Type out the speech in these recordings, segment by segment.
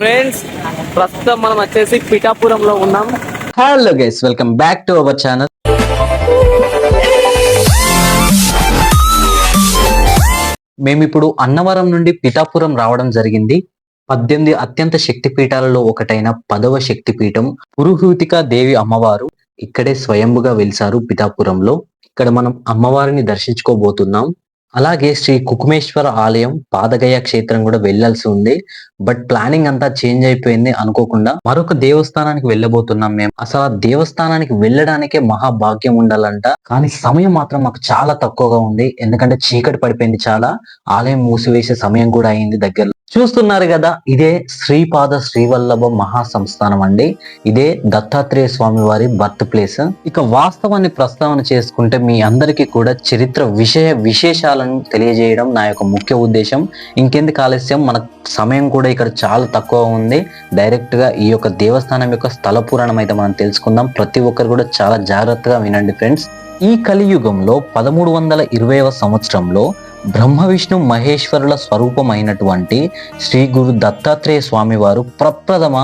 Friends ప్రస్తుతం మనం వచ్చేసి పిఠాపురంలో ఉన్నాం. Hello guys welcome back to our channel మేమిప్పుడు Annavaram నుండి పిఠాపురం రావడం జరిగింది. పద్దెనిమిది అత్యంత శక్తి పీఠాలలో ఒకటైన పదవ శక్తి పీఠం పురుహూతిక దేవి అమ్మవారు ఇక్కడే స్వయంభుగా వెలిసారు పిఠాపురంలో. ఇక్కడ మనం అమ్మవారిని దర్శించుకోబోతున్నాం. అలాగే శ్రీ కుకుమేశ్వర ఆలయం పాదగయ క్షేత్రం కూడా వెళ్ళాల్సి ఉంది. బట్ ప్లానింగ్ అంతా చేంజ్ అయిపోయింది అనుకోకుండా మరొక దేవస్థానానికి వెళ్ళబోతున్నాం మేము. అసలు ఆ దేవస్థానానికి వెళ్ళడానికే మహాభాగ్యం ఉండాలంట. కానీ సమయం మాత్రం మాకు చాలా తక్కువగా ఉంది. ఎందుకంటే చీకటి పడిపోయింది చాలా. ఆలయం మూసివేసే సమయం కూడా అయింది దగ్గరలో. చూస్తున్నారు కదా ఇదే శ్రీపాద శ్రీవల్లభ మహా సంస్థానం అండి. ఇదే దత్తాత్రేయ స్వామి వారి బర్త్ ప్లేస్. ఇక వాస్తవాన్ని ప్రస్తావన చేసుకుంటే మీ అందరికీ కూడా చరిత్ర విషయ విశేషాలను తెలియజేయడం నా యొక్క ముఖ్య ఉద్దేశం. ఇంకెందుకు ఆలస్యం? మన సమయం కూడా ఇక్కడ చాలా తక్కువ ఉంది. డైరెక్ట్గా ఈ యొక్క దేవస్థానం యొక్క స్థల పురాణం అయితే మనం తెలుసుకుందాం. ప్రతి ఒక్కరు కూడా చాలా జాగ్రత్తగా వినండి ఫ్రెండ్స్. ఈ కలియుగంలో పదమూడు వందల ఇరవైవ సంవత్సరంలో బ్రహ్మ విష్ణు మహేశ్వరుల స్వరూపమైనటువంటి శ్రీ గురు దత్తాత్రేయ స్వామివారు ప్రప్రథమ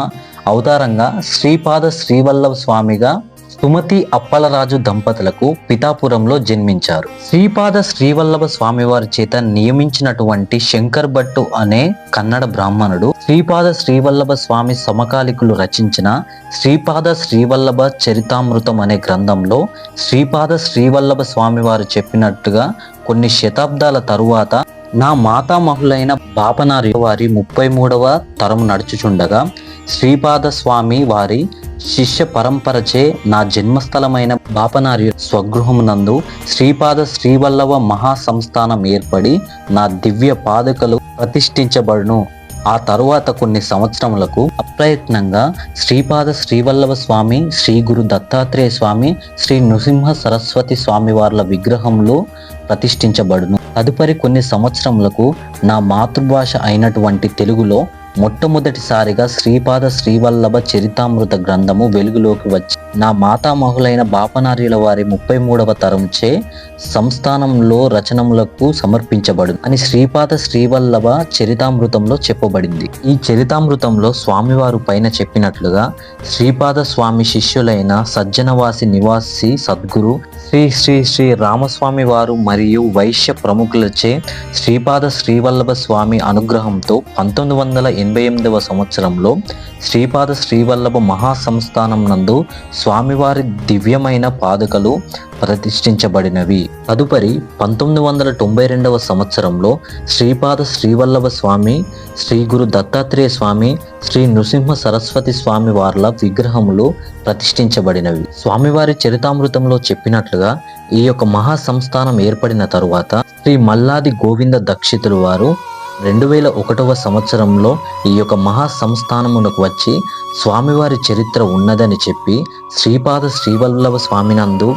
అవతారంగా శ్రీపాద శ్రీవల్లభ స్వామిగా సుమతి అప్పలరాజు దంపతులకు పితాపురంలో జన్మించారు. శ్రీపాద శ్రీవల్లభ స్వామివారి చేత నియమించినటువంటి శంకర్ భట్టు అనే కన్నడ బ్రాహ్మణుడు శ్రీపాద శ్రీవల్లభ స్వామి సమకాలికులు రచించిన శ్రీపాద శ్రీవల్లభ చరితామృతం అనే గ్రంథంలో శ్రీపాద శ్రీవల్లభ స్వామివారు చెప్పినట్టుగా కొన్ని శతాబ్దాల తరువాత నా మాతామహులైన బాపనారి వారి ముప్పై మూడవ తరం నడుచుచుండగా శ్రీపాద స్వామి వారి శిష్య పరంపరచే నా జన్మస్థలమైన బాపనారి స్వగృహమునందు శ్రీపాద శ్రీవల్లవ మహాసంస్థానం ఏర్పడి నా దివ్య పాదకలు ప్రతిష్ఠించబడును. ఆ తరువాత కొన్ని సంవత్సరములకు అప్రయత్నంగా శ్రీపాద శ్రీవల్లభ స్వామి శ్రీ గురు దత్తాత్రేయ స్వామి శ్రీ నృసింహ సరస్వతి స్వామి వార్ల విగ్రహంలో ప్రతిష్ఠించబడును. తదుపరి కొన్ని సంవత్సరములకు నా మాతృభాష అయినటువంటి తెలుగులో మొట్టమొదటిసారిగా శ్రీపాద శ్రీవల్లభ చరితామృత గ్రంథము వెలుగులోకి వచ్చి నా మాతామహులైన బాపనార్యుల వారి ముప్పై మూడవ తరంచే సంస్థానంలో రచనములకు సమర్పించబడు అని శ్రీపాద శ్రీవల్లభ చరితామృతంలో చెప్పబడింది. ఈ చరితామృతంలో స్వామివారు పైన చెప్పినట్లుగా శ్రీపాద స్వామి శిష్యులైన సజ్జనవాసి నివాసి సద్గురు శ్రీ శ్రీ శ్రీ రామస్వామి వారు మరియు వైశ్య ప్రముఖులచే శ్రీపాద శ్రీవల్లభ స్వామి అనుగ్రహంతో పంతొమ్మిది వందల ఎనభై ఎనిమిదవ సంవత్సరంలో శ్రీపాద శ్రీవల్లభ మహాసంస్థానం నందు స్వామివారి దివ్యమైన పాదుకలు ప్రతిష్ఠించబడినవి. తదుపరి పంతొమ్మిది వందల తొంభై రెండవ సంవత్సరంలో శ్రీపాద శ్రీవల్లభ స్వామి శ్రీ గురు దత్తాత్రేయ స్వామి శ్రీ నృసింహ సరస్వతి స్వామి వార్ల విగ్రహములు ప్రతిష్ఠించబడినవి. స్వామివారి చరితామృతంలో చెప్పినట్లుగా ఈ యొక్క మహా సంస్థానం ఏర్పడిన తరువాత శ్రీ మల్లాది గోవింద దక్షితులు వారు రెండు వేల ఒకటవ సంవత్సరంలో ఈ యొక్క మహా సంస్థానమునకు వచ్చి స్వామివారి చరిత్ర ఉన్నదని చెప్పి శ్రీపాద శ్రీవల్లభ స్వామినందు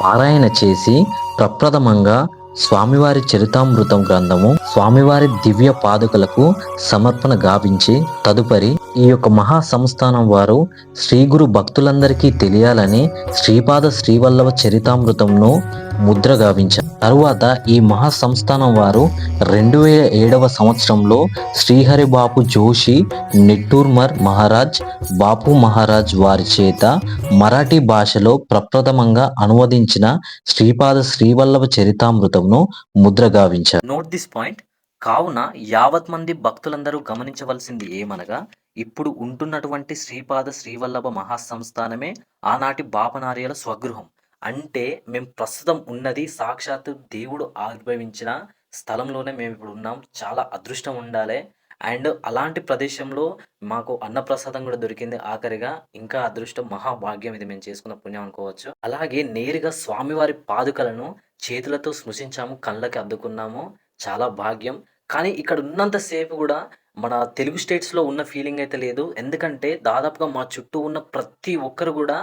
పారాయణ చేసి ప్రప్రథమంగా స్వామివారి చరితామృతం గ్రంథము స్వామివారి దివ్య పాదుకలకు సమర్పణ గావించి తదుపరి ఈ యొక్క మహా సంస్థానం వారు శ్రీ గురు భక్తులందరికీ తెలియాలని శ్రీపాద శ్రీవల్లవ చరితామృతంను ముద్ర గావించారు. తరువాత ఈ మహా సంస్థానం వారు రెండు వేల ఏడవ సంవత్సరంలో శ్రీహరి బాపు జోషి నిట్టూర్మర్ మహారాజ్ బాపు మహారాజ్ వారి చేత మరాఠీ భాషలో ప్రప్రథమంగా అనువదించిన Sripada శ్రీవల్లవ చరితామృతంను Mudra గావించారు. Note this point కావున యావత్ మంది భక్తులందరూ గమనించవలసింది ఏమనగా ఇప్పుడు ఉంటున్నటువంటి శ్రీపాద శ్రీవల్లభ మహాసంస్థానమే ఆనాటి బాపనార్యల స్వగృహం. అంటే మేము ప్రస్తుతం ఉన్నది సాక్షాత్తు దేవుడు ఆవిర్భవించిన స్థలంలోనే మేము ఇప్పుడు ఉన్నాం. చాలా అదృష్టం ఉండాలి. అండ్ అలాంటి ప్రదేశంలో మాకు అన్నప్రసాదం కూడా దొరికింది ఆఖరిగా. ఇంకా అదృష్టం మహాభాగ్యం ఇది మేము చేసుకున్న పుణ్యం అనుకోవచ్చు. అలాగే నేరుగా స్వామివారి పాదుకలను చేతులతో స్పృశించాము కళ్ళకి అద్దుకున్నాము. చాలా భాగ్యం. కానీ ఇక్కడ ఉన్నంతసేపు కూడా మన తెలుగు స్టేట్స్లో ఉన్న ఫీలింగ్ అయితే లేదు. ఎందుకంటే దాదాపుగా మా చుట్టూ ఉన్న ప్రతి ఒక్కరు కూడా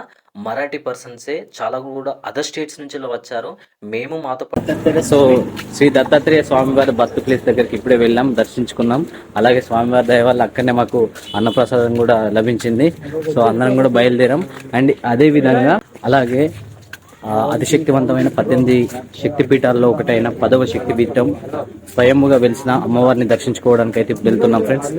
మరాఠీ పర్సన్సే చాలా కూడా అదర్ స్టేట్స్ నుంచి వచ్చారు. మేము మాతో పాటు సో శ్రీ దత్తాత్రేయ స్వామివారి భక్తు ప్లేస్ దగ్గరికి ఇప్పుడే వెళ్ళాం దర్శించుకున్నాం. అలాగే స్వామివారి దయ వల్ల అక్కడనే మాకు అన్నప్రసాదం కూడా లభించింది. సో అందరం కూడా బయలుదేరాం. అండ్ అదే విధంగా అలాగే అతిశక్తివంతమైన పద్దెనిమిది శక్తిపీఠాల్లో ఒకటైన పదవ శక్తిపీఠం స్వయముగా వెలిసిన అమ్మవారిని దర్శించుకోవడానికి అయితే వెళ్తున్నాం ఫ్రెండ్స్